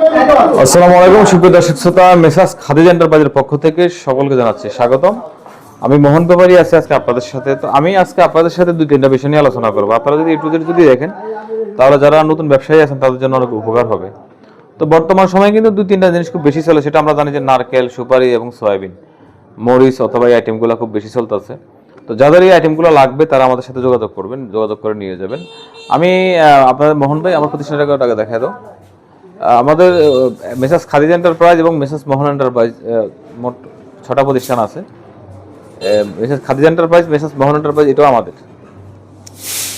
আসসালামু আলাইকুম সুপ্রিয় শ্রোতা, মেসাজ খাদিজ এন্টারপ্রাইজের পক্ষ থেকে সকলকে জানাচ্ছি স্বাগতম। আমি মোহন ব্যাপারী আছি আজকে আপনাদের সাথে। তো আমি আজকে আপনাদের সাথে দুই, তিনটা বিষয় নিয়ে আলোচনা করব। আপনারা যদি একটু যদি দেখেন, তাহলে যারা নতুন ব্যবসায়ী আছেন, তাদের জন্য অনেক উপকার হবে। তো বর্তমান সময়ে কিন্তু দুই, তিনটা জিনিস খুব বেশি চলে, সেটা আমরা জানি যে নারকেল, সুপারি এবং সয়াবিন। মরিচ অথবা এই আইটেমগুলো খুব বেশি চলতেছে। তো যাদের এই আইটেমগুলো লাগবে, তারা আমাদের সাথে যোগাযোগ করবেন, যোগাযোগ করে নিয়ে যাবেন। আমি আপনাদের মোহন ভাই, আমার প্রতিষ্ঠানের টাকা দেখায় দাও। আমাদের মেসাস খাদিজ এন্টারপ্রাইজ এবং মেসাস মোহন এন্টারপ্রাইজ মোট ছটা প্রতিষ্ঠান আছে। Messrs Khadij Enterprise Messrs Mohan Enterprise এটাও আমাদের।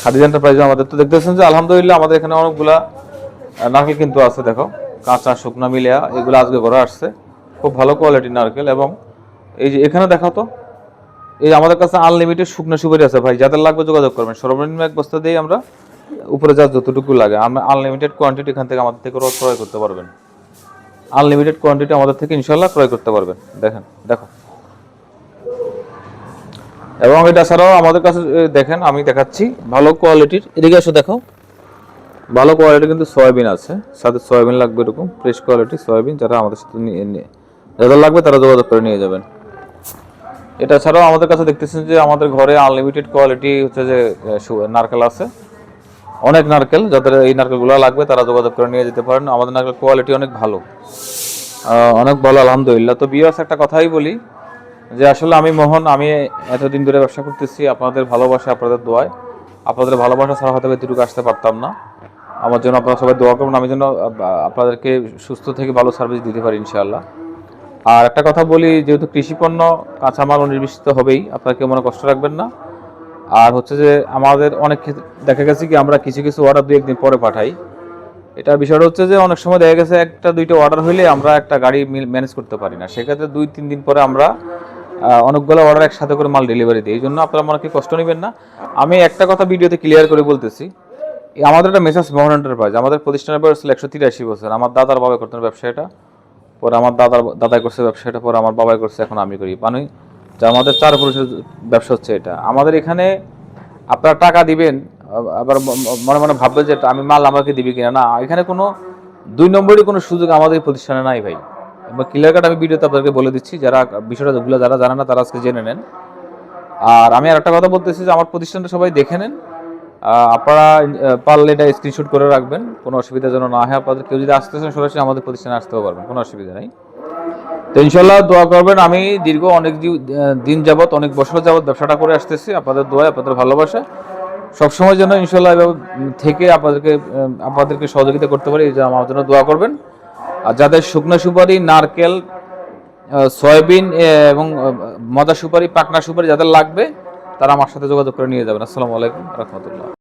খাদিজ এন্টারপ্রাইজ আমাদের। তো দেখতেছেন যে আলহামদুলিল্লাহ আমাদের এখানে অনেকগুলা নারকেল কিন্তু আছে, দেখো। কাঁচা, শুকনা মিলিয়া, এগুলো আজকে ঘরে আসছে। খুব ভালো কোয়ালিটির নারকেল এবং এই যে এখানে দেখো তো, এই আমাদের কাছে আনলিমিটেড শুকনো সুপারি আছে ভাই, যাদের লাগবে যোগাযোগ করবেন। সর্বনিম্ন এক বস্তা দিয়ে আমরা উপরে যা যতটুকু লাগে আমরা আনলিমিটেড কোয়ান্টিটি এখান থেকে আমাদের থেকে ক্রয় করতে পারবেন। আনলিমিটেড কোয়ান্টিটি আমাদের থেকে ইনশাল্লাহ ক্রয় করতে পারবেন। দেখেন, দেখো। এবং এটা ছাড়াও আমাদের কাছে দেখেন, আমি দেখাচ্ছি ভালো কোয়ালিটির এদিকে এসে দেখো ভালো কোয়ালিটি কিন্তু সয়াবিন আছে, সাথে সয়াবিন লাগবে এরকম ফ্রেশ কোয়ালিটি সয়াবিন, যারা আমাদের সাথে নিয়ে যাদের লাগবে তারা যোগাযোগ করে নিয়ে যাবেন। এটা ছাড়াও আমাদের কাছে দেখতেছেন যে আমাদের ঘরে আনলিমিটেড কোয়ালিটি হচ্ছে যে নারকেল আছে। অনেক নারকেল, যাদের এই নারকেলগুলো লাগবে, তারা যোগাযোগ করে নিয়ে যেতে পারেন। আমাদের নারকেল কোয়ালিটি অনেক ভালো। অনেক ভালো, আলহামদুলিল্লাহ। তো বিয়াস একটা কথাই বলি, যে আসলে আমি মোহন, আমি এতদিন ধরে ব্যবসা করতেছি, আপনাদের ভালোবাসা, আপনাদের দোয়ায়। আপনাদের ভালোবাসা ছাড়া হয়তো এতটুকু আসতে পারতাম না। আমার জন্য আপনারা সবাই দোয়া করুন আমি যেন আপনাদেরকে সুস্থ থেকে ভালো সার্ভিস দিতে পারি, ইনশাআল্লাহ। আর একটা কথা বলি, যেহেতু কৃষিপণ্য কাঁচামাল নির্বিষ্ট হবেই, আপনারা কেউ মনে কষ্ট রাখবেন না। আর হচ্ছে যে আমাদের অনেক দেখা গেছে কি আমরা কিছু কিছু অর্ডার দুই একদিন পরে পাঠাই। এটা বিষয়টা হচ্ছে যে অনেক সময় দেখা গেছে একটা, দুইটা অর্ডার হইলে আমরা একটা গাড়ি ম্যানেজ করতে পারি না। সেক্ষেত্রে দুই, তিন দিন পরে আমরা অনেকগুলো অর্ডার একসাথে করে মাল ডেলিভারি দিই। এই জন্য আপনারা মনে কি কষ্ট নেবেন না? আমি একটা কথা ভিডিওতে ক্লিয়ার করে বলতেছি। আমাদের একটা মেসাজ মোহন এন্টারপ্রাইজ আমাদের প্রতিষ্ঠানের বয়স ছিল একশো তিরাশি বছর। আমার দাদার বাবা করতেন ব্যবসাটা পরে আমার দাদার দাদাই করছে ব্যবসাটা পরে আমার বাবাই করছে এখন আমি করি। মানে যে আমাদের চার পুরুষের ব্যবসা হচ্ছে এটা। আমাদের এখানে আপনারা টাকা দিবেন, আবার মনে মনে ভাববেন যে আমি মাল আমাকে দিবি কিনা। না, এখানে কোনো, দুই নম্বরই কোনো সুযোগ আমাদের প্রতিষ্ঠানে নাই ভাই। এবং ক্লিয়ার কাট আমি ভিডিওতে আপনাদেরকে বলে দিচ্ছি, যারা বিষয়টা যেগুলো যারা জানে না, তারা আজকে জেনে নেন। আর আমি আর একটা কথা বলতেছি যে আমার প্রতিষ্ঠানটা সবাই দেখে নেন। আপনারা পারলে এটা স্ক্রিনশট করে রাখবেন। কোনো অসুবিধা যেন না হয়। আপনাদের কেউ যদি আসতে চান, সরাসরি আমাদের প্রতিষ্ঠানে আসতেও পারবেন। কোনো অসুবিধা নেই। তো ইনশাল্লাহ দোয়া করবেন। আমি দীর্ঘ অনেক দিন যাবৎ, অনেক বছর যাবত ব্যবসাটা করে আসতেছি, আপনাদের দোয়া আপনাদের ভালোবাসা। সবসময় যেন ইনশাল্লাহ এভাবে থেকে আপনাদেরকে আপনাদেরকে সহযোগিতা করতে পারি, এই আমার জন্য দোয়া করবেন। আর যাদের শুকনো সুপারি, নারকেল সয়াবিন এবং মজা সুপারি, পাকনা সুপারি যাদের লাগবে, তারা আমার সাথে যোগাযোগ করে নিয়ে যাবেন। আসসালামু আলাইকুম, রহমতুল্লাহ।